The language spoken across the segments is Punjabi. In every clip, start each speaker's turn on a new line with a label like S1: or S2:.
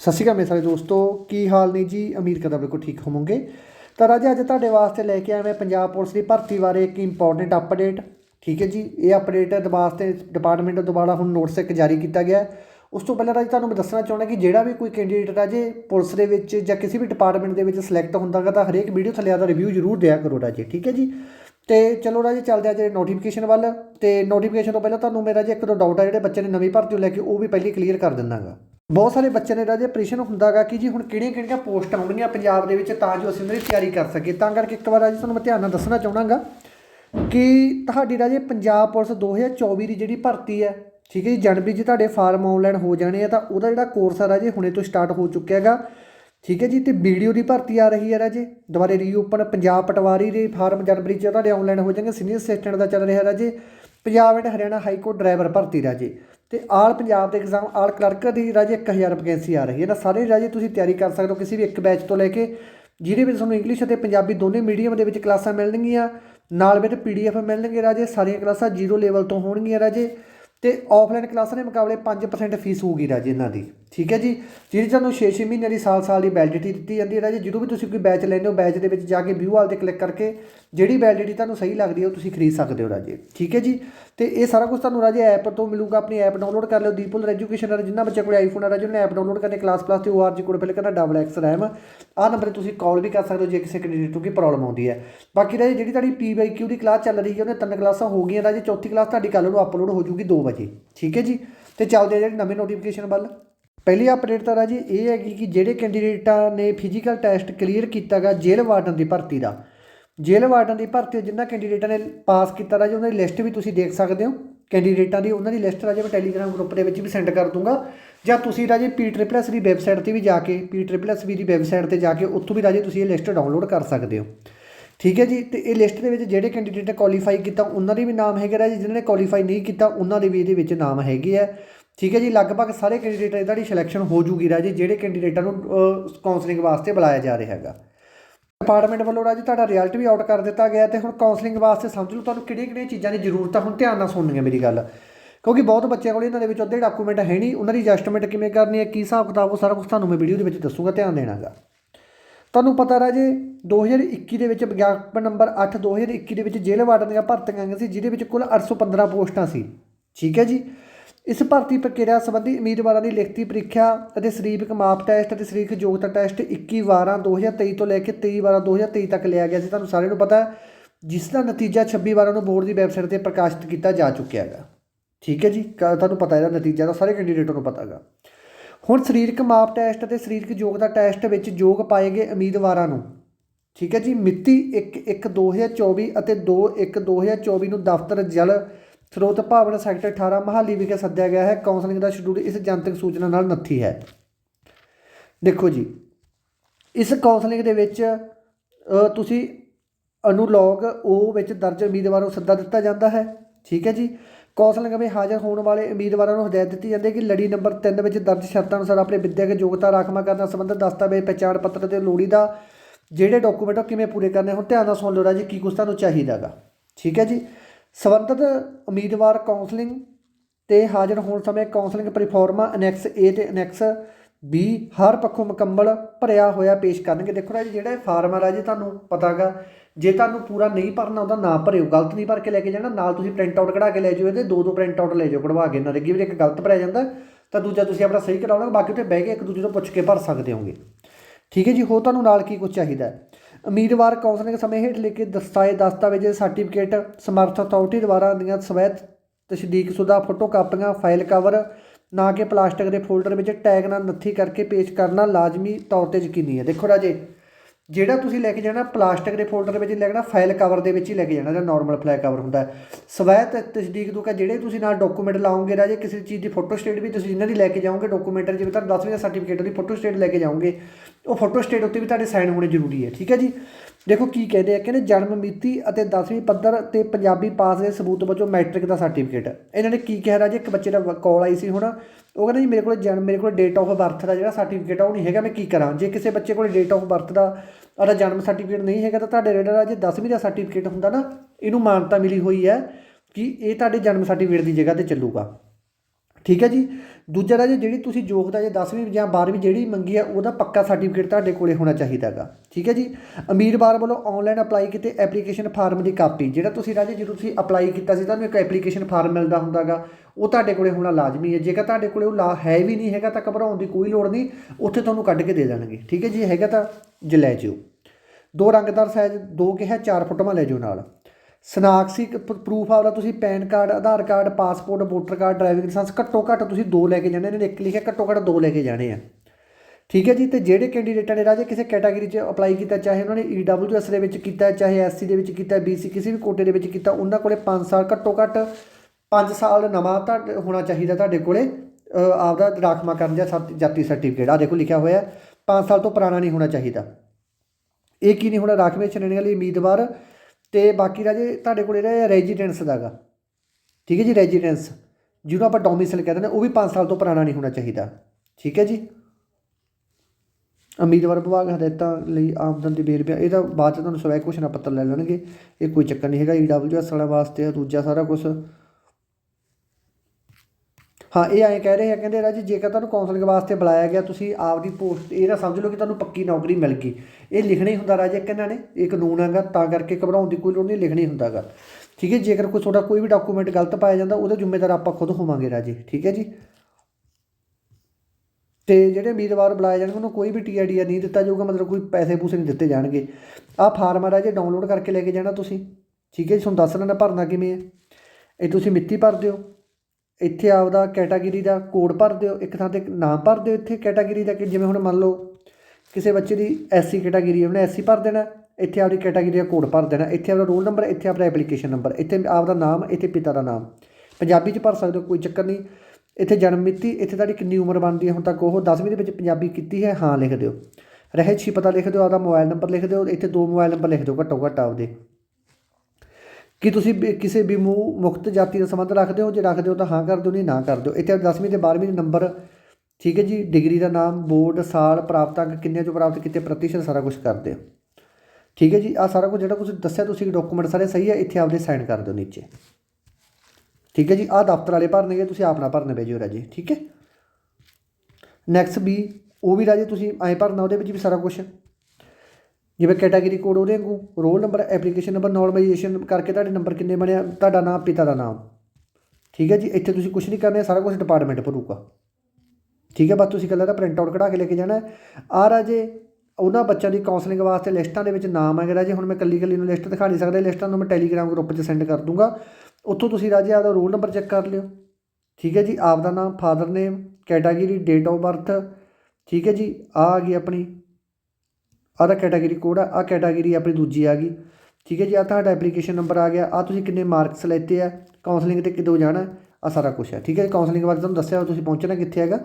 S1: ਸਤਿ ਸ਼੍ਰੀ ਅਕਾਲ ਮੇਰੇ ਸਾਰੇ ਦੋਸਤੋ, ਕੀ ਹਾਲ ਨੇ ਜੀ? ਅਮੀਰ ਕਦਾ ਬਿਲਕੁਲ ਠੀਕ ਹੋਵੋਗੇ। ਤਾਂ ਰਾਜਾ, ਅੱਜ ਤੁਹਾਡੇ ਵਾਸਤੇ ਲੈ ਕੇ ਆਇਆ ਮੈਂ ਪੰਜਾਬ ਪੁਲਿਸ ਦੀ ਭਰਤੀ ਬਾਰੇ ਇੱਕ ਇੰਪੋਰਟੈਂਟ ਅਪਡੇਟ ਠੀਕ ਹੈ ਜੀ? ਇਹ ਅਪਡੇਟ ਵਾਸਤੇ ਡਿਪਾਰਟਮੈਂਟ ਦੁਬਾਰਾ ਹੁਣ ਨੋਟਿਸ ਇੱਕ ਜਾਰੀ ਕੀਤਾ ਗਿਆ ਉਸ ਤੋਂ ਪਹਿਲਾਂ ਰਾਜ, ਤੁਹਾਨੂੰ ਮੈਂ ਦੱਸਣਾ ਚਾਹੁੰਦਾ ਕਿ ਜਿਹੜਾ ਵੀ ਕੋਈ ਕੈਂਡੀਡੇਟ ਰਾਜੇ ਪੁਲਿਸ ਦੇ ਵਿੱਚ ਜਾਂ ਕਿਸੇ ਵੀ ਡਿਪਾਰਟਮੈਂਟ ਦੇ ਵਿੱਚ ਸਿਲੈਕਟ ਹੁੰਦਾਗਾ ਤਾਂ ਹਰੇਕ ਵੀਡੀਓ ਥੱਲੇ ਆਦਾ ਰਿਵਿਊ ਜ਼ਰੂਰ ਦਿਆ ਕਰੋ ਰਾਜੇ, ਠੀਕ ਹੈ ਜੀ? ਤੇ ਚਲੋ ਰਾਜੇ, ਚੱਲਦੇ ਆ ਜਿਹੜੇ ਨੋਟੀਫਿਕੇਸ਼ਨ ਵੱਲ। ਤੇ ਨੋਟੀਫਿਕੇਸ਼ਨ ਤੋਂ ਪਹਿਲਾਂ ਤੁਹਾਨੂੰ ਮੇਰਾ ਜੇ ਇੱਕ ਦੋ ਡਾਊਟ ਆ ਜਿਹੜੇ ਬੱਚੇ ਨੇ ਨਵੀਂ ਭਰਤੀ ਨੂੰ ਲੈ ਕੇ ਉਹ ਵੀ ਪਹਿਲੀ ਕਲੀਅਰ ਕਰ ਦਿੰਦਾਗਾ। ਬਹੁਤ ਸਾਰੇ ਬੱਚੇ ਨੇ ਰਾਜੇ ਪ੍ਰੈਸ਼ਨ ਹੁੰਦਾਗਾ ਕਿ ਜੀ ਹੁਣ ਕਿਹੜੀਆਂ ਕਿਹੜੀਆਂ ਪੋਸਟ ਆਉਣਗੀਆਂ ਪੰਜਾਬ ਦੇ ਵਿੱਚ ਤਾਂ ਜੋ ਅਸੀਂ ਉਹਨਾਂ ਦੀ ਤਿਆਰੀ ਕਰ ਸਕੀਏ। ਤਾਂ ਕਰਕੇ ਇੱਕ ਵਾਰ ਰਾਜੇ ਤੁਹਾਨੂੰ ਮੈਂ ਧਿਆਨ ਨਾਲ ਦੱਸਣਾ ਚਾਹਣਾਗਾ ਕਿ ਤੁਹਾਡੀ ਰਾਜੇ ਪੰਜਾਬ ਪੁਲਿਸ 2024 ਦੀ ਜਿਹੜੀ ਭਰਤੀ ਹੈ, ਠੀਕ ਹੈ ਜੀ ਜਨਵਰੀ 'ਚ ਤੁਹਾਡੇ ਫਾਰਮ ਆਨਲਾਈਨ ਹੋ ਜਾਣੇ ਆ ਤਾਂ ਉਹਦਾ ਜਿਹੜਾ ਕੋਰਸ ਆ ਰਾਜੇ ਹੁਣੇ ਤੋਂ ਸਟਾਰਟ ਹੋ ਚੁੱਕਿਆ ਹੈਗਾ ਠੀਕ ਹੈ ਜੀ, ਤੇ ਵੀਡੀਓ ਦੀ ਭਰਤੀ ਆ ਰਹੀ ਹੈ ਰਾਜੇ। ਦੁਬਾਰੇ ਰੀਓਪਨ ਪੰਜਾਬ ਪਟਵਾਰੀ ਦੇ ਫਾਰਮ ਜਨਵਰੀ 'ਚ ਤੁਹਾਡੇ ਆਨਲਾਈਨ ਹੋ ਜਾਣਗੇ। ਸੀਨੀਅਰ ਅਸਿਸਟੈਂਟ ਦਾ ਚੱਲ ਰਿਹਾ ਰਾਜੇ। Punjab and Haryana high court driver ਭਰਤੀ ਰਾਜੇ ਤੇ ਆਲ ਪੰਜਾਬ ਦੇ ਐਗਜ਼ਾਮ ਆਲ ਕਲਰਕ ਦੀ ਰਾਜੇ 1000 ਵੈਕੈਂਸੀ ਆ ਰਹੀ ਹੈ। ਨਾ ਸਾਰੇ ਰਾਜੇ ਤੁਸੀਂ ਤਿਆਰੀ ਕਰ ਸਕਦੇ ਹੋ ਕਿਸੇ ਵੀ ਇੱਕ ਬੈਚ ਤੋਂ ਲੈ ਕੇ, ਜਿਹਦੇ ਵਿੱਚ ਤੁਹਾਨੂੰ ਇੰਗਲਿਸ਼ ਅਤੇ ਪੰਜਾਬੀ ਦੋਨੇ ਮੀਡੀਅਮ ਦੇ ਵਿੱਚ ਕਲਾਸਾਂ ਮਿਲਣਗੀਆਂ, ਨਾਲ ਵਿੱਚ ਪੀਡੀਐਫ ਮਿਲਣਗੇ ਰਾਜੇ, ਸਾਰੀਆਂ ਕਲਾਸਾਂ ਜ਼ੀਰੋ ਲੈਵਲ ਤੋਂ ਹੋਣਗੀਆਂ ਰਾਜੇ ਤੇ ਆਫਲਾਈਨ ਕਲਾਸਾਂ ਦੇ ਮੁਕਾਬਲੇ 5% ਫੀਸ ਹੋਊਗੀ ਰਾਜੇ ਇਹਨਾਂ ਦੀ। ਠੀਕ ਹੈ ਜੀ? ਜਿਹੜੀ ਤੁਹਾਨੂੰ 6-6 ਮਹੀਨੇ ਦੀ ਸਾਲ-ਸਾਲ ਦੀ ਵੈਲਿਡਿਟੀ ਦਿੱਤੀ ਜਾਂਦੀ ਹੈ ਰਾਜੇ ਜਦੋਂ ਵੀ ਤੁਸੀਂ ਕੋਈ ਬੈਚ ਲੈਂਦੇ ਹੋ ਬੈਚ ਦੇ ਵਿੱਚ ਜਾ ਕੇ ਵਿਊ ਵਾਲ ਤੇ ਕਲਿੱਕ ਕਰਕੇ ਜਿਹੜੀ ਵੈਲਿਡਿਟੀ ਤੁਹਾਨੂੰ ਸਹੀ ਲੱਗਦੀ ਹੈ, ਉਹ ਤੁਸੀਂ ਖਰੀਦ ਸਕਦੇ ਹੋ ਰਾਜੇ। ਠੀਕ ਹੈ ਜੀ? ਤੇ ਇਹ ਸਾਰਾ ਕੁਝ ਤੁਹਾਨੂੰ ਰਾਜੇ ਐਪ ਤੋਂ ਮਿਲੂਗਾ, ਆਪਣੀ ਐਪ ਡਾਊਨਲੋਡ ਕਰ ਲਿਓ। ਦੀਪੁਲ ਐਜੂਕੇਸ਼ਨ ਵਾਲੇ ਜਿੰਨਾ ਬੱਚੇ ਕੋਲ ਆਈਫੋਨ ਆ ਰਾਜੇ, ਉਹਨੇ ਐਪ ਡਾਊਨਲੋਡ ਕਰਨੀ ਕਲਾਸ ਪਲੱਸ ਤੇ ORG ਕੋਡ ਫਿਲ ਕਰਨਾ ਡਬਲ ਐਕਸ ਰੈਮ ਆਹ ਨੰਬਰ ਤੇ ਤੁਸੀਂ ਕਾਲ ਵੀ ਕਰ ਸਕਦੇ ਹੋ ਜੇ ਕਿਸੇ ਕੈਂਡੀਡੇਟ ਨੂੰ ਕੋਈ ਪ੍ਰੋਬਲਮ ਆਉਂਦੀ ਹੈ। ਬਾਕੀ ਰਾਜੇ, ਜਿਹੜੀ ਤੁਹਾਡੀ ਪੀਵਾਈਕਿਊ ਦੀ ਕਲਾਸ ਚੱਲ ਰਹੀ ਹੈ, ਉਹਨੇ ਤਿੰਨ ਕਲਾਸਾਂ ਹੋ ਗਈਆਂ ਰਾਜੇ, ਚੌਥੀ ਕਲਾਸ ਤੁਹਾਡੀ ਕੱਲ੍ਹ ਨੂੰ ਅਪਲੋਡ ਹੋ ਜੂਗੀ 2 ਵਜੇ। ਠੀਕ ਹੈ ਜੀ? ਤੇ ਚੱਲਦੇ ਆ ਜਿਹੜੀ ਨਵੇਂ ਨੋਟੀਫਿਕੇਸ਼ਨ ਵੱਲ। ਪਹਿਲੀ ਅਪਡੇਟ ਤਾਂ ਰਾਜੀ ਇਹ ਹੈਗੀ ਕਿ ਜਿਹੜੇ ਕੈਂਡੀਡੇਟਾਂ ਨੇ ਫਿਜ਼ੀਕਲ ਟੈਸਟ ਕਲੀਅਰ ਕੀਤਾਗਾ ਜੇਲ੍ਹ ਵਾਰਡਨ ਦੀ ਭਰਤੀ ਦਾ। ਜੇਲ੍ਹ ਵਾਰਡਨ ਦੀ ਭਰਤੀ ਜਿਨ੍ਹਾਂ ਕੈਂਡੀਡੇਟਾਂ ਨੇ ਪਾਸ ਕੀਤਾ ਰਾਜੀ ਉਹਨਾਂ ਦੀ ਲਿਸਟ ਵੀ ਤੁਸੀਂ ਦੇਖ ਸਕਦੇ ਹੋ। ਕੈਂਡੀਡੇਟਾਂ ਦੀ ਉਹਨਾਂ ਦੀ ਲਿਸਟ ਰਾਜੇ ਮੈਂ ਟੈਲੀਗ੍ਰਾਮ ਗਰੁੱਪ ਦੇ ਵਿੱਚ ਵੀ ਸੈਂਡ ਕਰ ਦੂੰਗਾ। ਜਾਂ ਤੁਸੀਂ ਰਾਜੇ ਪੀ ਟ੍ਰਿਪਲ ਐਸ ਦੀ ਵੈਬਸਾਈਟ ਤੇ ਵੀ ਜਾ ਕੇ ਪੀ ਟ੍ਰਿਪਲ ਐਸ ਦੀ ਵੈਬਸਾਈਟ ਤੇ ਜਾ ਕੇ ਉੱਥੋਂ ਵੀ ਰਾਜੇ ਤੁਸੀਂ ਇਹ ਲਿਸਟ ਡਾਊਨਲੋਡ ਕਰ ਸਕਦੇ ਹੋ। ਠੀਕ ਹੈ ਜੀ, ਤੇ ਇਹ ਲਿਸਟ ਦੇ ਵਿੱਚ ਜਿਹੜੇ ਕੈਂਡੀਡੇਟ ਨੇ ਕੁਆਲੀਫਾਈ ਕੀਤਾ, ਉਹਨਾਂ ਦੇ ਵੀ ਨਾਮ ਹੈਗੇ ਰਾਜੀ ਜਿਨ੍ਹਾਂ ਨੇ ਕੁਆਲੀਫਾਈ ਨਹੀਂ ਕੀਤਾ, ਉਹਨਾਂ ਦੇ ਵੀ ਇਹਦੇ ਵਿੱਚ ਨਾਮ ਹੈਗੇ ਆ। ਠੀਕ ਹੈ ਜੀ, ਲਗਭਗ ਸਾਰੇ ਕੈਂਡੀਡੇਟ ਕੈਂਡੀਡੇਟਾਂ ਦੀ ਸਿਲੈਕਸ਼ਨ ਹੋ ਜੂਗੀ ਰਾਜੀ, ਜਿਹੜੇ ਕੈਂਡੀਡੇਟਾਂ ਨੂੰ ਕਾਉਂਸਲਿੰਗ ਵਾਸਤੇ ਬੁਲਾਇਆ ਜਾ ਰਿਹਾ ਹੈਗਾ। ਡਿਪਾਰਟਮੈਂਟ ਵੱਲੋਂ ਰਾਜੀ ਤੁਹਾਡਾ ਰਿਜ਼ਲਟ ਵੀ ਆਊਟ ਕਰ ਦਿੱਤਾ ਗਿਆ ਤੇ ਹੁਣ ਕਾਉਂਸਲਿੰਗ ਵਾਸਤੇ ਸਮਝ ਲਓ ਤੁਹਾਨੂੰ ਕਿਹੜੀਆਂ ਕਿਹੜੀਆਂ ਚੀਜ਼ਾਂ ਦੀ ਜ਼ਰੂਰਤ ਆ, ਹੁਣ ਧਿਆਨ ਨਾਲ ਸੁਣਨੀ ਹੈ ਮੇਰੀ ਗੱਲ। ਕਿਉਂਕਿ ਬਹੁਤ ਬੱਚਿਆਂ ਕੋਲ ਇਹਨਾਂ ਦੇ ਵਿੱਚ ਅੱਧੇ ਡਾਕੂਮੈਂਟ ਹੈ ਨਹੀਂ, ਉਹਨਾਂ ਦੀ ਐਡਜਸਟਮੈਂਟ ਕਿਵੇਂ ਕਰਨੀ ਹੈ, ਕੀ ਹਿਸਾਬ ਕਿਤਾਬ ਉਹ ਸਾਰਾ ਕੁਝ ਤੁਹਾਨੂੰ ਮੈਂ ਵੀਡੀਓ ਦੇ ਵਿੱਚ ਦੱਸੂਗਾ, ਧਿਆਨ ਦੇਣਾਗਾ। ਤੁਹਾਨੂੰ ਪਤਾ ਰਾਜੇ 2021 ਦੇ ਵਿੱਚ ਵਿਗਿਆਪਨ ਨੰਬਰ 8 2021 ਦੇ ਵਿੱਚ ਜੇਲ੍ਹ ਵਾਰਡਨ ਦੀਆਂ ਭਰਤੀਆਂ ਗਈਆਂ ਸੀ, ਜਿਹਦੇ ਵਿੱਚ ਕੁੱਲ 815 ਪੋਸਟਾਂ ਸੀ। ਠੀਕ ਹੈ ਜੀ? ਇਸ ਭਰਤੀ ਪ੍ਰਕਿਰਿਆ ਸੰਬੰਧੀ ਉਮੀਦਵਾਰਾਂ ਦੀ ਲਿਖਤੀ ਪ੍ਰੀਖਿਆ ਅਤੇ ਸਰੀਰਕ ਮਾਪ ਟੈਸਟ ਅਤੇ ਸਰੀਰਕ ਯੋਗਤਾ ਟੈਸਟ 21 12 2023 ਤੋਂ ਲੈ ਕੇ 23 12 2023 ਤੱਕ ਲਿਆ ਗਿਆ ਸੀ। ਤੁਹਾਨੂੰ ਸਾਰਿਆਂ ਨੂੰ ਪਤਾ ਜਿਸ ਦਾ ਨਤੀਜਾ 26 12 ਨੂੰ ਬੋਰਡ ਦੀ ਵੈਬਸਾਈਟ ਤੇ ਪ੍ਰਕਾਸ਼ਿਤ ਕੀਤਾ ਜਾ ਚੁੱਕਿਆ ਹੈਗਾ। ਠੀਕ ਹੈ ਜੀ? ਕ- ਤੁਹਾਨੂੰ ਪਤਾ ਇਹਦਾ ਨਤੀਜਾ ਤਾਂ ਸਾਰੇ ਕੈਂਡੀਡੇਟਾਂ ਨੂੰ ਪਤਾ ਹੈਗਾ। ਹੁਣ ਸਰੀਰਕ ਮਾਪ ਟੈਸਟ ਅਤੇ ਸਰੀਰਕ ਯੋਗਤਾ ਟੈਸਟ ਵਿੱਚ ਯੋਗ ਪਾਏ ਗਏ ਉਮੀਦਵਾਰਾਂ ਨੂੰ। ਠੀਕ ਹੈ ਜੀ? ਮਿਤੀ 1 1 2024 ਅਤੇ 2 1 2024 ਨੂੰ ਦਫ਼ਤਰ ਜਲ ਸਰੋਤ ਭਾਵਨਾ ਸੈਕਟਰ 18 ਮਹਾਲੀ ਵਿਖੇ ਸੱਦਿਆ ਗਿਆ ਹੈ। ਕਾਉਂਸਲਿੰਗ ਦਾ ਸ਼ਡਿਊਲ ਇਸ ਜਨਤਕ ਸੂਚਨਾ ਨਾਲ ਨੱਥੀ ਹੈ। ਦੇਖੋ ਜੀ, ਇਸ ਕਾਉਂਸਲਿੰਗ ਦੇ ਵਿੱਚ ਤੁਸੀਂ ਅਨੁਲੋਗ ਉਹ ਵਿੱਚ ਦਰਜ ਉਮੀਦਵਾਰਾਂ ਨੂੰ ਸੱਦਾ ਦਿੱਤਾ ਜਾਂਦਾ ਹੈ। ਠੀਕ ਹੈ ਜੀ? ਕੌਂਸਲਿੰਗ ਵਿੱਚ ਹਾਜ਼ਰ ਹੋਣ ਵਾਲੇ ਉਮੀਦਵਾਰਾਂ ਨੂੰ ਹਦਾਇਤ ਦਿੱਤੀ ਜਾਂਦੀ ਹੈ ਕਿ ਲੜੀ ਨੰਬਰ 3 ਵਿੱਚ ਦਰਜ ਸ਼ਰਤਾਂ ਅਨੁਸਾਰ ਆਪਣੇ ਵਿਦਿਅਕ ਯੋਗਤਾ ਰਾਖਵਾਂ ਕਰਨਾ ਸੰਬੰਧਿਤ ਦਸਤਾਵੇਜ਼ ਪਛਾਣ ਪੱਤਰ ਤੇ ਲੋੜੀਦਾ ਜਿਹੜੇ ਡਾਕੂਮੈਂਟ ਉਹ ਕਿਵੇਂ ਪੂਰੇ ਕਰਨੇ, ਹੁਣ ਧਿਆਨ ਨਾਲ ਸੁਣ ਲਓ ਰਾਜੀ ਕੀ ਕੁਛ ਤੁਹਾਨੂੰ ਚਾਹੀਦਾਗਾ ਠੀਕ ਹੈ ਜੀ? ਸੰਬੰਧਿਤ ਉਮੀਦਵਾਰ ਕਾਉਂਸਲਿੰਗ ਤੇ ਹਾਜ਼ਰ ਹੋਣ ਸਮੇਂ ਕਾਉਂਸਲਿੰਗ ਪਰਿਫਾਰਮਾ ਅਨੈਕਸ A ਤੇ ਅਨੈਕਸ B ਹਰ ਪੱਖੋਂ ਮੁਕੰਮਲ ਭਰਿਆ ਹੋਇਆ ਪੇਸ਼ ਕਰਨਗੇ। ਦੇਖੋ ਰਾਜੀ, ਜਿਹੜਾ ਇਹ ਫਾਰਮ ਆ ਜੀ, ਤੁਹਾਨੂੰ ਪਤਾਗਾ, ਜੇ ਤੁਹਾਨੂੰ ਪੂਰਾ ਨਹੀਂ ਭਰਨਾ ਉਹਦਾ ਨਾ ਭਰਿਓ। ਗਲਤ ਨਹੀਂ ਭਰ ਕੇ ਲੈ ਕੇ ਜਾਣਾ, ਨਾਲ ਤੁਸੀਂ ਪ੍ਰਿੰਟ ਆਊਟ ਕਢਾ ਕੇ ਲੈ ਜਾਓ ਇਹਦੇ ਦੋ ਦੋ ਪ੍ਰਿੰਟ ਆਊਟ ਲੈ ਜਾਓ ਕਢਵਾ ਕੇ ਨਾ ਦੇ। ਵੀ ਇੱਕ ਗਲਤ ਭਰਿਆ ਜਾਂਦਾ, ਤਾਂ ਦੂਜਾ ਤੁਸੀਂ ਆਪਣਾ ਸਹੀ ਕਰਾਉਣਾ, ਬਾਕੀ ਉੱਥੇ ਬਹਿ ਕੇ ਇੱਕ ਦੂਜੇ ਤੋਂ ਪੁੱਛ ਕੇ ਭਰ ਸਕਦੇ ਹੋਗੇ ਠੀਕ ਹੈ ਜੀ, ਹੋਰ ਤੁਹਾਨੂੰ ਨਾਲ ਕੀ ਕੁਝ ਚਾਹੀਦਾ? ਉਮੀਦਵਾਰ ਕਾਉਂਸਲਿੰਗ ਸਮੇਂ ਹੇਠ ਲਿਖੇ ਦਸਤਾਏ ਦਸਤਾਵੇਜ਼ ਸਰਟੀਫਿਕੇਟ ਸਮਰਥ ਅਥਾਰਟੀ ਦੁਆਰਾ ਦੀਆਂ ਸਵੈ ਤਸਦੀਕਸ਼ੁਦਾ ਫੋਟੋ ਕਾਪੀਆਂ ਫਾਈਲ ਕਵਰ ਨਾ ਕਿ ਪਲਾਸਟਿਕ ਦੇ ਫੋਲਡਰ ਵਿੱਚ ਟੈਗ ਨਾਲ ਨੱਥੀ ਕਰਕੇ ਪੇਸ਼ ਕਰਨਾ ਲਾਜ਼ਮੀ ਤੌਰ ਤੇ ਯਕੀਨੀ ਹੈ। ਦੇਖੋ ਰਾਜੇ, ਜਿਹੜਾ ਤੁਸੀਂ ਲੈ ਕੇ ਜਾਣਾ ਪਲਾਸਟਿਕ ਦੇ ਫੋਲਡਰ ਵਿੱਚ ਲੈ ਕੇ ਜਾਣਾ, ਫਾਈਲ ਕਵਰ ਦੇ ਵਿੱਚ ਹੀ ਲੈ ਕੇ ਜਾਣਾ ਜਿਹੜਾ ਨਾਰਮਲ ਫਲਾਈ ਕਵਰ ਹੁੰਦਾ ਹੈ। ਸਵੈ ਤਸਦੀਕ ਤੋਂ ਜਿਹੜੇ ਤੁਸੀਂ ਨਾਲ ਡਾਕੂਮੈਂਟ ਲਾਉਂਗੇ ਰਾਜੇ, ਕਿਸੇ ਚੀਜ਼ ਦੀ ਫੋਟੋ ਸਟੇਟ ਵੀ ਤੁਸੀਂ ਜਿਨ੍ਹਾਂ ਦੀ ਲੈ ਕੇ ਜਾਓਗੇ ਡਾਕੂਮੈਂਟ ਜਿਵੇਂ ਤੁਹਾਨੂੰ 10ਵੀਂ ਦਾ ਸਰਟੀਫਿਕੇਟ ਦੀ ਫੋਟੋ ਸਟੇਟ ਲੈ ਕੇ ਜਾਓਗੇ। ਉਹ ਫੋਟੋ ਸਟੇਟ ਉੱਤੇ ਵੀ ਤੁਹਾਡੇ ਸਾਈਨ ਹੋਣੇ ਜ਼ਰੂਰੀ ਹੈ, ਠੀਕ ਹੈ ਜੀ? ਦੇਖੋ ਕੀ ਕਹਿੰਦੇ ਆ, ਕਹਿੰਦੇ ਜਨਮ ਮਿਤੀ ਅਤੇ 10ਵੀਂ ਪੱਧਰ ਤੇ ਪੰਜਾਬੀ ਪਾਸ ਦੇ ਸਬੂਤ ਵਜੋਂ ਮੈਟ੍ਰਿਕ ਦਾ ਸਰਟੀਫਿਕੇਟ ਇਹਨਾਂ ਨੇ ਕੀ ਕਿਹਾ ਰਾਜੇ? ਇੱਕ ਬੱਚੇ ਦਾ ਕਾਲ ਆਈ ਸੀ ਹੁਣ। ਉਹ ਕਹਿੰਦਾ ਜੀ, ਮੇਰੇ ਕੋਲ ਜਨਮ, ਮੇਰੇ ਕੋਲ ਡੇਟ ਆਫ ਬਰਥ ਦਾ ਜਿਹੜਾ ਸਰਟੀਫਿਕੇਟ ਆ, ਉਹ ਨਹੀਂ ਹੈਗਾ, ਮੈਂ ਕੀ ਕਰਾਂ? ਜੇ ਕਿਸੇ ਬੱਚੇ ਕੋਲ ਡੇਟ ਆਫ ਬਰਥ ਦਾ ਉਹਦਾ ਜਨਮ ਸਰਟੀਫਿਕੇਟ ਨਹੀਂ ਹੈਗਾ, ਤਾਂ ਤੁਹਾਡੇ ਜਿਹੜਾ ਰਾਜੇ 10ਵੀਂ ਦਾ ਸਰਟੀਫਿਕੇਟ ਹੁੰਦਾ ਨਾ, ਇਹਨੂੰ ਮਾਨਤਾ ਮਿਲੀ ਹੋਈ ਹੈ ਕਿ ਇਹ ਤੁਹਾਡੇ ਜਨਮ ਸਰਟੀਫਿਕੇਟ ਦੀ ਜਗ੍ਹਾ ਤੇ ਚੱਲੂਗਾ। ਠੀਕ ਹੈ ਜੀ। ਦੂਜਾ ਰਾਜੇ, ਜਿਹੜੀ ਤੁਸੀਂ ਯੋਗਤਾ ਜੇ 10ਵੀਂ ਜਾਂ 12ਵੀਂ ਜਿਹੜੀ ਮੰਗੀ ਆ, ਉਹਦਾ ਪੱਕਾ ਸਰਟੀਫਿਕੇਟ ਤੁਹਾਡੇ ਕੋਲੇ ਹੋਣਾ ਚਾਹੀਦਾ ਹੈਗਾ। ਠੀਕ ਹੈ ਜੀ। ਅਮੀਰਵਾਰ ਵੱਲੋਂ ਆਨਲਾਈਨ ਅਪਲਾਈ ਕੀਤੇ ਐਪਲੀਕੇਸ਼ਨ ਫਾਰਮ ਦੀ ਕਾਪੀ, ਜਿਹੜਾ ਤੁਸੀਂ ਰਾਜੇ, ਜਦੋਂ ਤੁਸੀਂ ਅਪਲਾਈ ਕੀਤਾ ਸੀ, ਤੁਹਾਨੂੰ ਇੱਕ ਐਪਲੀਕੇਸ਼ਨ ਫਾਰਮ ਮਿਲਦਾ ਹੁੰਦਾਗਾ ਉਹ ਤੁਹਾਡੇ ਕੋਲੇ ਹੋਣਾ ਲਾਜ਼ਮੀ ਹੈ। ਜੇਕਰ ਤੁਹਾਡੇ ਕੋਲੇ ਉਹ ਲਾ ਹੈ ਵੀ ਨਹੀਂ ਹੈਗਾ, ਤਾਂ ਘਬਰਾਉਣ ਦੀ ਕੋਈ ਲੋੜ ਨਹੀਂ। ਉੱਥੇ ਤੁਹਾਨੂੰ ਕੱਢ ਕੇ ਦੇ ਦੇਣਗੇ। ਠੀਕ ਹੈ ਜੀ ਹੈਗਾ ਤਾਂ ਜੇ ਲੈ ਜਿਓ। ਦੋ ਰੰਗਦਾਰ ਸਾਈਜ਼, ਦੋ ਕਿਹਾ 4 ਫੋਟੋਆਂ ਲੈ ਜਿਓ ਨਾਲ। ਸਨਾਖਸੀ ਪ੍ਰੂਫ ਆਪਦਾ ਤੁਸੀਂ PAN card, Aadhaar card, passport voter card driving licence ਘੱਟੋ ਘੱਟ ਤੁਸੀਂ ਦੋ ਲੈ ਕੇ ਜਾਣੇ ਨੇ ਇੱਕ ਲਿਖਿਆ, ਘੱਟੋ ਘੱਟ ਦੋ ਲੈ ਕੇ ਜਾਣੇ ਆ। ਠੀਕ ਹੈ ਜੀ, ਤੇ ਜਿਹੜੇ ਕੈਂਡੀਡੇਟਾਂ ਨੇ, ਰਾਜੇ ਕਿਸੇ ਕੈਟਾਗਰੀ 'ਚ ਅਪਲਾਈ ਕੀਤਾ, ਚਾਹੇ ਉਹਨਾਂ ਨੇ ਈਡਬਲਯੂਐਸ ਦੇ ਵਿੱਚ ਕੀਤਾ, ਚਾਹੇ ਐਸਸੀ ਦੇ ਵਿੱਚ ਕੀਤਾ ਬੀਸੀ ਕਿਸੇ ਵੀ ਕੋਟੇ ਦੇ ਵਿੱਚ ਕੀਤਾ, ਉਹਨਾਂ ਕੋਲੇ 5 ਸਾਲ, ਘੱਟੋ ਘੱਟ 5 ਸਾਲ ਨਵਾਂ ਤਾਂ ਹੋਣਾ ਚਾਹੀਦਾ ਤੁਹਾਡੇ ਕੋਲੇ ਆਪਦਾ ਰਾਖਮਾ ਕਰਨ ਜਾਂ ਸਰ- ਜਾਤੀ ਸਰਟੀਫਿਕੇਟ ਆ ਦੇਖੋ, ਲਿਖਿਆ ਹੋਇਆ 5 ਸਾਲ ਤੋਂ ਪੁਰਾਣਾ ਨਹੀਂ ਹੋਣਾ ਚਾਹੀਦਾ। ਇਹ ਕੀ ਨਹੀਂ ਹੋਣਾ ਰਾਖਵੇਂ ਚੁਣਨ ਵਾਲੀ ਉਮੀਦਵਾਰ? ਤੇ ਬਾਕੀ ਰਾਜੇ ਤੁਹਾਡੇ ਕੋਲ ਰਿਹਾ ਰੈਜ਼ੀਡੈਂਸ ਦਾਗਾ। ਠੀਕ ਹੈ ਜੀ ਰੈਜ਼ੀਡੈਂਸ ਜਿਹਨੂੰ ਆਪਾਂ ਡੋਮਿਸਾਈਲ ਕਹਿੰਦੇ ਨੇ, ਉਹ ਵੀ 5 ਸਾਲ ਤੋਂ ਪੁਰਾਣਾ ਨਹੀਂ ਹੋਣਾ ਚਾਹੀਦਾ। ਠੀਕ ਹੈ ਜੀ। ਉਮੀਦਵਾਰ ਵਿਭਾਗ ਹਦਾਇਤਾਂ ਲਈ ਆਮਦਨ ਦੀ ਵੇਰਵੇ ਇਹਦਾ ਬਾਅਦ ਚ ਤੁਹਾਨੂੰ ਸਵੈ ਘੋਸ਼ਣਾ ਪੱਤਰ ਲੈ ਲੈਣਗੇ। ਇਹ ਕੋਈ ਚੱਕਰ ਨਹੀਂ ਹੈਗਾ। ਈਡਬਲਯੂਐਸ ਵਾਲਾ ਵਾਸਤੇ ਆ, ਦੂਜਾ ਸਾਰਾ ਕੁਝ ਹਾਂ, ਇਹ ਐਂ ਕਹਿ ਰਹੇ ਆ, ਕਹਿੰਦੇ ਰਾਜੀ ਜੇਕਰ ਤੁਹਾਨੂੰ ਕਾਉਂਸਲਿੰਗ ਵਾਸਤੇ ਬੁਲਾਇਆ ਗਿਆ, ਤੁਸੀਂ ਆਪਦੀ ਪੋਸਟ, ਇਹ ਨਾ ਸਮਝ ਲਓ ਕਿ ਤੁਹਾਨੂੰ ਪੱਕੀ ਨੌਕਰੀ ਮਿਲ ਗਈ। ਇਹ ਲਿਖਣਾ ਹੀ ਹੁੰਦਾ ਰਾਜੇ ਕਿਹਨਾਂ ਨੇ ਇਹ ਕਾਨੂੰਨ ਹੈਗਾ, ਤਾਂ ਕਰਕੇ ਘਬਰਾਉਣ ਦੀ ਕੋਈ ਲੋੜ ਨਹੀਂ, ਲਿਖਣਾ ਹੀ ਹੁੰਦਾਗਾ ਠੀਕ ਹੈ ਜੇਕਰ ਕੋਈ ਤੁਹਾਡਾ ਕੋਈ ਵੀ ਡਾਕੂਮੈਂਟ ਗਲਤ ਪਾਇਆ ਜਾਂਦਾ, ਉਹਦਾ ਜ਼ਿੰਮੇਵਾਰ ਆਪਾਂ ਖੁਦ ਹੋਵਾਂਗੇ ਰਾਜੇ, ਠੀਕ ਹੈ ਜੀ। ਤੇ ਜਿਹੜੇ ਉਮੀਦਵਾਰ ਬੁਲਾਏ ਜਾਣਗੇ, ਉਹਨੂੰ ਕੋਈ ਵੀ ਟੀਆਈਡੀ ਨਹੀਂ ਦਿੱਤਾ ਜਾਊਗਾ, ਮਤਲਬ ਕੋਈ ਪੈਸੇ ਪੂਸੇ ਨਹੀਂ ਦਿੱਤੇ ਜਾਣਗੇ। ਆਹ ਫਾਰਮ ਆ ਰਾਜੇ ਡਾਊਨਲੋਡ ਕਰਕੇ ਲੈ ਕੇ ਜਾਣਾ ਤੁਸੀਂ। ਠੀਕ ਹੈ ਜੀ, ਤੁਹਾਨੂੰ ਦੱਸ ਦਿੰਦਾ ਭਰਨਾ ਕਿਵੇਂ ਹੈ ਇਹ ਤੁਸੀਂ ਮਿੱਤੀ ਭਰ ਦਿਓ। ਇੱਥੇ ਆਪਦਾ ਕੈਟਾਗਰੀ ਦਾ ਕੋਡ ਭਰ ਦਿਓ, ਇੱਕ ਥਾਂ ਤੇ ਨਾਮ ਭਰ ਦਿਓ ਇੱਥੇ ਕੈਟਾਗਰੀ ਦਾ, ਕਿ ਜਿਵੇਂ ਹੁਣ ਮੰਨ ਲਓ ਕਿਸੇ ਬੱਚੇ ਦੀ ਐਸਸੀ ਕੈਟਾਗਰੀ ਹੈ, ਉਹਨੇ ਐਸਸੀ ਭਰ ਦੇਣਾ, ਇੱਥੇ ਆਪਦੀ ਕੈਟਾਗਰੀ ਦਾ ਕੋਡ ਭਰ ਦੇਣਾ, ਇੱਥੇ ਆਪਦਾ ਰੋਲ ਨੰਬਰ ਇੱਥੇ ਆਪਦਾ ਐਪਲੀਕੇਸ਼ਨ ਨੰਬਰ ਇੱਥੇ ਆਪਦਾ ਨਾਮ, ਇੱਥੇ ਪਿਤਾ ਦਾ ਨਾਮ। ਪੰਜਾਬੀ 'ਚ ਭਰ ਸਕਦੇ ਹੋ, ਕੋਈ ਚੱਕਰ ਨਹੀਂ। ਇੱਥੇ ਜਨਮ ਮਿਤੀ, ਇੱਥੇ ਤੁਹਾਡੀ ਕਿੰਨੀ ਉਮਰ ਬਣਦੀ ਹੈ, ਹੁਣ ਤੱਕ ਉਹ 10ਵੀਂ ਦੇ ਵਿੱਚ ਪੰਜਾਬੀ ਕੀਤੀ ਹੈ, ਹਾਂ ਲਿਖ ਦਿਓ। ਰਹਿਸ਼ੀ ਪਤਾ ਲਿਖ ਦਿਓ, ਆਪਦਾ ਮੋਬਾਈਲ ਨੰਬਰ ਲਿਖ ਦਿਓ, ਇੱਥੇ ਦੋ ਮੋਬਾਈਲ ਨੰਬਰ ਲਿਖ ਦਿਓ, ਘੱਟੋ ਘੱਟ ਆਪਦੇ। ਕੀ ਤੁਸੀਂ ਵੀ ਕਿਸੇ ਵੀ ਮੂਹ ਮੁਕਤ ਜਾਤੀ ਦਾ ਸੰਬੰਧ ਰੱਖਦੇ ਹੋ, ਜੇ ਰੱਖਦੇ ਹੋ ਤਾਂ ਹਾਂ ਕਰ ਦਿਓ, ਨਹੀਂ ਨਾ ਕਰ ਦਿਓ। ਇੱਥੇ 10ਵੀਂ ਤੇ 12ਵੀਂ ਦੇ ਨੰਬਰ, ਠੀਕ ਹੈ ਜੀ, ਡਿਗਰੀ ਦਾ ਨਾਮ, ਬੋਰਡ, ਸਾਲ, ਪ੍ਰਾਪਤ ਅੰਕ, ਕਿੰਨੇ ਚੋਂ ਪ੍ਰਾਪਤ ਕੀਤੇ, ਪ੍ਰਤੀਸ਼ਤ, ਸਾਰਾ ਕੁਝ ਕਰ ਦਿਓ। ਠੀਕ ਹੈ ਜੀ ਆ ਸਾਰਾ ਕੁਝ ਜਿਹੜਾ ਕੁਝ ਦੱਸਿਆ, ਤੁਸੀਂ ਡਾਕੂਮੈਂਟ ਸਾਰੇ ਸਹੀ ਹੈ, ਇੱਥੇ ਆਪਦੇ ਸਾਈਨ ਕਰ ਦਿਓ ਨੀਚੇ। ਠੀਕ ਹੈ ਜੀ ਆ ਦਫ਼ਤਰ ਵਾਲੇ ਭਰਨਗੇ ਤੁਸੀਂ ਆਪਣਾ ਭਰਨੇ ਭੇਜਿਓ ਰਾਜੇ, ਠੀਕ ਹੈ। ਨੈਕਸਟ ਵੀ ਉਹ ਵੀ ਰਾਜੇ ਤੁਸੀਂ ਐਂ ਭਰਨਾ ਉਹਦੇ ਵਿੱਚ ਵੀ ਸਾਰਾ ਕੁਝ ਜਿਵੇਂ ਕੈਟਾਗਰੀ ਕੋਡ ਉਹਦੇ ਵਾਂਗੂ roll number application number normalisation ਕਰਕੇ ਤੁਹਾਡੇ ਨੰਬਰ ਕਿੰਨੇ ਬਣਿਆ ਤੁਹਾਡਾ ਨਾਮ, ਪਿਤਾ ਦਾ ਨਾਮ। ਠੀਕ ਹੈ ਜੀ, ਇੱਥੇ ਤੁਸੀਂ ਕੁਝ ਨਹੀਂ ਕਰਨਾ ਸਾਰਾ ਕੁਝ ਡਿਪਾਰਟਮੈਂਟ ਭਰੂਗਾ ਠੀਕ ਹੈ, ਬਸ ਤੁਸੀਂ ਇਕੱਲਾ ਦਾ ਪ੍ਰਿੰਟ ਆਊਟ ਕਢਾ ਕੇ ਲੈ ਕੇ ਜਾਣਾ ਆ ਰਾਜੇ, ਉਹਨਾਂ ਬੱਚਿਆਂ ਦੀ ਕਾਉਂਸਲਿੰਗ ਵਾਸਤੇ ਲਿਸਟਾਂ ਦੇ ਵਿੱਚ ਨਾਮ ਹੈ ਰਾਜੇ, ਹੁਣ ਮੈਂ ਕੱਲੀ ਕੱਲੀ ਨੂੰ ਲਿਸਟ ਦਿਖਾ ਨਹੀਂ ਸਕਦਾ ਲਿਸਟਾਂ ਨੂੰ ਮੈਂ ਟੈਲੀਗ੍ਰਾਮ ਗਰੁੱਪ 'ਚ ਸੈਂਡ ਕਰ ਦੂੰਗਾ। ਉੱਥੋਂ ਤੁਸੀਂ ਰਾਜੇ ਆਪਦਾ ਰੋਲ ਨੰਬਰ ਚੈੱਕ ਕਰ ਲਿਓ। ਠੀਕ ਹੈ ਜੀ ਆਪ ਦਾ ਨਾਮ father name category date of birth ਠੀਕ ਹੈ ਜੀ, ਆ ਆ ਗਈ ਆਪਣੀ ਆਹ ਦਾ ਕੈਟਾਗਰੀ ਕੋਡ ਆ ਆ ਕੈਟਾਗਰੀ ਆਪਣੀ ਦੂਜੀ ਆ ਗਈ। ਠੀਕ ਹੈ ਜੀ ਆ ਤੁਹਾਡਾ ਐਪਲੀਕੇਸ਼ਨ ਨੰਬਰ ਆ ਗਿਆ। ਆ ਤੁਸੀਂ ਕਿੰਨੇ ਮਾਰਕਸ ਲੈਤੇ ਆ ਕਾਉਂਸਲਿੰਗ ਤੇ ਕਿਦੋਂ ਜਾਣਾ ਆ ਸਾਰਾ ਕੁਝ ਹੈ ਠੀਕ ਹੈ ਕਾਉਂਸਲਿੰਗ ਬਾਰੇ ਤੁਹਾਨੂੰ ਦੱਸਿਆ, ਤੁਸੀਂ ਪਹੁੰਚਣਾ ਕਿੱਥੇ ਹੈਗਾ?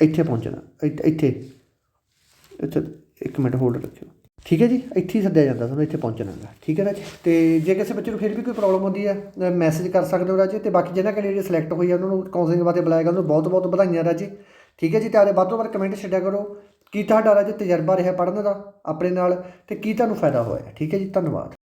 S1: ਇੱਥੇ ਪਹੁੰਚਣਾ, ਇੱਥੇ ਇੱਥੇ। ਇੱਥੇ ਇੱਕ ਮਿੰਟ ਹੋਲਡ ਰੱਖਿਓ। ਠੀਕ ਹੈ ਜੀ, ਇੱਥੇ ਹੀ ਸੱਦਿਆ ਜਾਂਦਾ ਤੁਹਾਨੂੰ, ਇੱਥੇ ਪਹੁੰਚਣਾ ਹੈਗਾ। ਠੀਕ ਹੈ ਰਾਜੇ ਤੇ ਜੇ ਕਿਸੇ ਬੱਚੇ ਨੂੰ ਫਿਰ ਵੀ ਕੋਈ ਪ੍ਰੋਬਲਮ ਹੁੰਦੀ ਹੈ ਮੈਸੇਜ ਕਰ ਸਕਦੇ ਹੋ ਰਾਜੇ, ਤੇ ਬਾਕੀ ਜਿਹਨਾਂ ਕੈਂਡੀਡੇਟ ਸਿਲੈਕਟ ਹੋਈ ਆ, ਉਹਨਾਂ ਨੂੰ ਕਾਉਂਸਲਿੰਗ ਵਾਸਤੇ ਬੁਲਾਇਆ ਗਿਆ, ਉਹਨੂੰ ਬਹੁਤ ਬਹੁਤ ਵਧਾਈਆਂ ਰਾਜੇ। ਠੀਕ ਹੈ ਜੀ, ਤੇ ਆਲੇ ਵੱਧ ਤੋਂ ਵੱਧ ਕਮੈਂਟ ਛੱਡਿਆ ਕਰੋ ਕੀ ਤੁਹਾਡਾ ਰਾਜ ਤਜਰਬਾ ਰਿਹਾ ਪੜ੍ਹਨ ਦਾ, ਆਪਣੇ ਨਾਲ, ਤੇ ਕੀ ਤੁਹਾਨੂੰ ਫਾਇਦਾ ਹੋਇਆ। ਠੀਕ ਹੈ ਜੀ, ਧੰਨਵਾਦ।